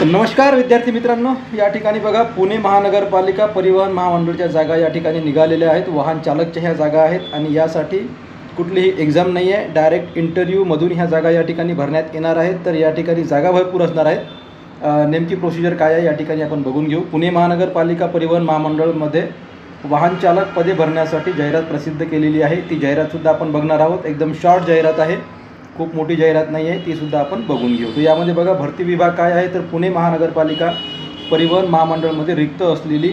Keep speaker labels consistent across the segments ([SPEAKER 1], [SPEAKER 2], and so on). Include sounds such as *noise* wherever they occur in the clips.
[SPEAKER 1] तर नमस्कार विद्यार्थी मित्रांनो या ठिकाणी बघा पुणे महानगरपालिका परिवहन महामंडळच्या जागा या ठिकाणी निघालेल्या आहेत. वाहन चालकच्या ह्या जागा आहेत आणि यासाठी कुठलीही एक्झाम नाही आहे. डायरेक्ट इंटरव्ह्यूमधून ह्या जागा या ठिकाणी भरण्यात येणार आहेत. तर या ठिकाणी जागा भरपूर असणार आहेत. नेमकी प्रोसिजर काय आहे या ठिकाणी आपण बघून घेऊ. पुणे महानगरपालिका परिवहन महामंडळमध्ये वाहन चालक पदे भरण्यासाठी जाहिरात प्रसिद्ध केलेली आहे. ती जाहिरातसुद्धा आपण बघणार आहोत. एकदम शॉर्ट जाहिरात आहे. खूप मोठी जाहिरात नाही आहे तीसुद्धा आपण बघून घेऊ. तर यामध्ये बघा भरती विभाग काय आहे? तर पुणे महानगरपालिका परिवहन महामंडळमध्ये रिक्त असलेली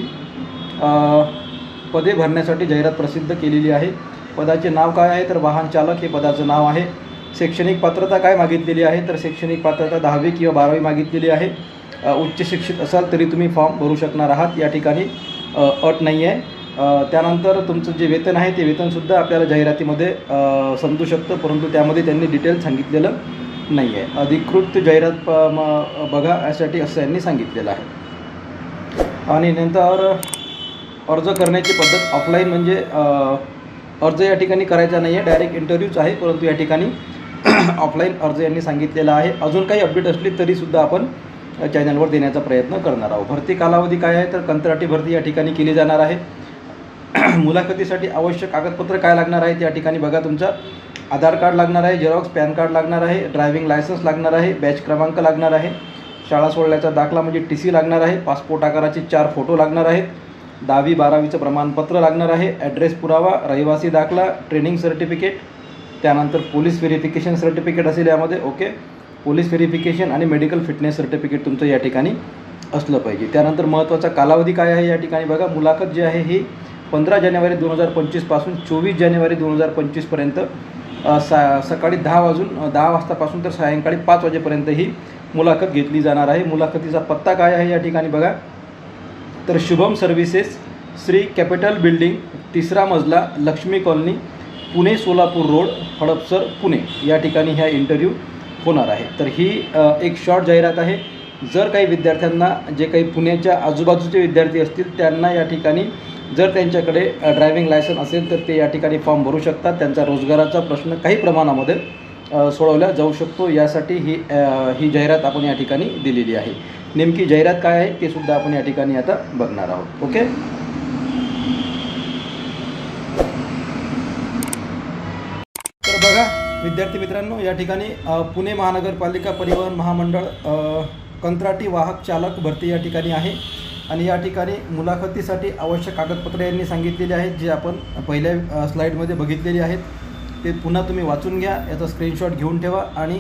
[SPEAKER 1] पदे भरण्यासाठी जाहिरात प्रसिद्ध केलेली आहे. पदाचे नाव काय आहे? तर वाहन चालक हे पदाचं नाव आहे. शैक्षणिक पात्रता काय मागितलेली आहे? तर शैक्षणिक पात्रता दहावी किंवा बारावी मागितलेली आहे. उच्च शिक्षित असाल तरी तुम्ही फॉर्म भरू शकणार आहात. या ठिकाणी अट नाही आहे. त्यानंतर तुमचं जे वेतन आहे ते वेतनसुद्धा आपल्याला जाहिरातीमध्ये समजू शकतं परंतु त्यामध्ये त्यांनी डिटेल सांगितलेलं नाही आहे अधिकृत जाहिरात प म बघा यासाठी असं यांनी सांगितलेलं आहे. आणि नंतर अर्ज करण्याची पद्धत ऑफलाईन म्हणजे अर्ज या ठिकाणी करायचा नाही आहे डायरेक्ट इंटरव्ह्यूच आहे परंतु या ठिकाणी *clears throat* ऑफलाईन अर्ज यांनी सांगितलेला आहे. अजून काही अपडेट असली तरीसुद्धा आपण चॅनलवर देण्याचा प्रयत्न करणार आहोत. भरती कालावधी काय आहे? तर कंत्राटी भरती या ठिकाणी केली जाणार आहे. *clears throat* मुलाखतीसाठी आवश्यक कागदपत्र काय लागणार आहे? त्या ठिकाणी बघा तुमचा. आधार कार्ड लागणार आहे झेरॉक्स पॅन कार्ड लागणार आहे ड्रायव्हिंग लायसन्स लागणार आहे बॅच क्रमांक लागणार आहे शाळा सोडल्याचा दाखला म्हणजे टी सी लागणार आहे पासपोर्ट आकाराचे चार फोटो लागणार आहेत दहावी बारावीचं प्रमाणपत्र लागणार आहे ॲड्रेस पुरावा रहिवासी दाखला ट्रेनिंग सर्टिफिकेट त्यानंतर पोलीस व्हेरिफिकेशन सर्टिफिकेट असेल यामध्ये ओके. पोलीस व्हेरिफिकेशन आणि मेडिकल फिटनेस सर्टिफिकेट तुमचं या ठिकाणी असलं पाहिजे. त्यानंतर महत्त्वाचा कालावधी काय आहे या ठिकाणी बघा. मुलाखत जी आहे ही पंधरा जानेवारी दोन हजार पंचवीसपासून चोवीस जानेवारी दोन हजार पंचवीसपर्यंत सा सकाळी दहा वाजून दहा वाजतापासून तर सायंकाळी पाच वाजेपर्यंत ही मुलाखत घेतली जाणार आहे. मुलाखतीचा पत्ता काय आहे या ठिकाणी बघा. तर Shubham services Shri capital building तिसरा मजला लक्ष्मी कॉलनी पुणे सोलापूर रोड हडपसर पुणे. या ठिकाणी ह्या इंटरव्ह्यू होणार आहे. तर ही एक शॉर्ट जाहिरात आहे. जर काही विद्यार्थ्यांना जे काही पुण्याच्या आजूबाजूचे विद्यार्थी असतील त्यांना या ठिकाणी जर त्यांच्याकडे ड्रायव्हिंग लायसन असेल तर ते या ठिकाणी फॉर्म भरू शकतात. त्यांचा रोजगाराचा प्रश्न काही प्रमाणामध्ये सोडवला जाऊ शकतो. यासाठी ही ही जाहिरात आपण या ठिकाणी दिलेली आहे. नेमकी जाहिरात काय आहे ते सुद्धा आपण या ठिकाणी आता बघणार आहोत. ओके? तर बघा विद्यार्थी मित्रांनो या ठिकाणी पुणे महानगरपालिका परिवहन महामंडळ कंत्राटी वाहक चालक भरती या ठिकाणी आहे. आणि या ठिकाणी मुलाखतीसाठी आवश्यक कागदपत्रे यांनी सांगितलेली आहेत जे आपण पहिल्या स्लाईडमध्ये बघितलेली आहेत. ते पुन्हा तुम्ही वाचून घ्या याचा स्क्रीनशॉट घेऊन ठेवा आणि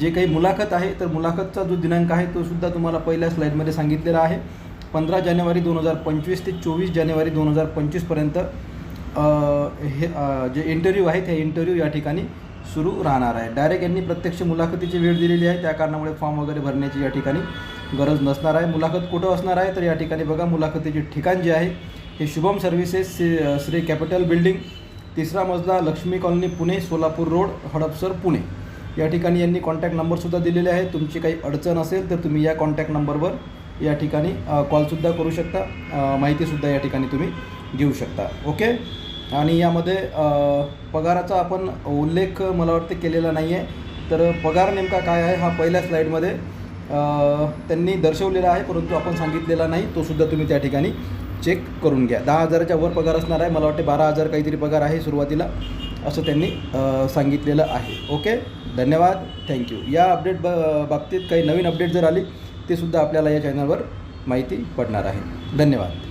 [SPEAKER 1] जे काही मुलाखत आहे तर मुलाखतचा जो दिनांक आहे तो सुद्धा तुम्हाला पहिल्या स्लाईडमध्ये सांगितलेला आहे. पंधरा जानेवारी दोन हजार पंचवीस ते चोवीस जानेवारी दोन हजार पंचवीसपर्यंत हे जे इंटरव्ह्यू आहेत हे इंटरव्ह्यू या ठिकाणी सुरू राहणार आहे. डायरेक्ट यांनी प्रत्यक्ष मुलाखतीची वेळ दिलेली आहे त्या कारणामुळे फॉर्म वगैरे भरण्याची या ठिकाणी गरज नसणार आहे. मुलाखत कुठं असणार आहे? तर या ठिकाणी बघा मुलाखतीचे ठिकाण जे आहे हे Shubham services Shri Shri capital building तिसरा मजला लक्ष्मी कॉलनी पुणे सोलापूर रोड हडपसर पुणे. या ठिकाणी यांनी कॉन्टॅक्ट नंबरसुद्धा दिलेले आहे तुमची काही अडचण असेल तर तुम्ही या कॉन्टॅक्ट नंबरवर या ठिकाणी कॉलसुद्धा करू शकता. माहितीसुद्धा या ठिकाणी तुम्ही घेऊ शकता. ओके? आणि यामध्ये पगाराचा आपण उल्लेख मला वाटते केलेला नाही आहे तर पगार नेमका काय आहे? हा पहिल्या स्लाईडमध्ये त्यांनी दर्शवलेला आहे परंतु आपण सांगितलेला नाही. तो सुद्धा तुम्ही त्या ठिकाणी चेक करून घ्या. दहा हजाराच्या वर पगार असणार आहे. मला वाटते बारा हजार काहीतरी पगार आहे सुरुवातीला असं त्यांनी सांगितलेलं आहे. ओके? धन्यवाद. थँक्यू या अपडेट ब बाबतीत काही नवीन अपडेट जर आली ते सुद्धा आपल्याला या चॅनलवर माहिती पडणार आहे. धन्यवाद.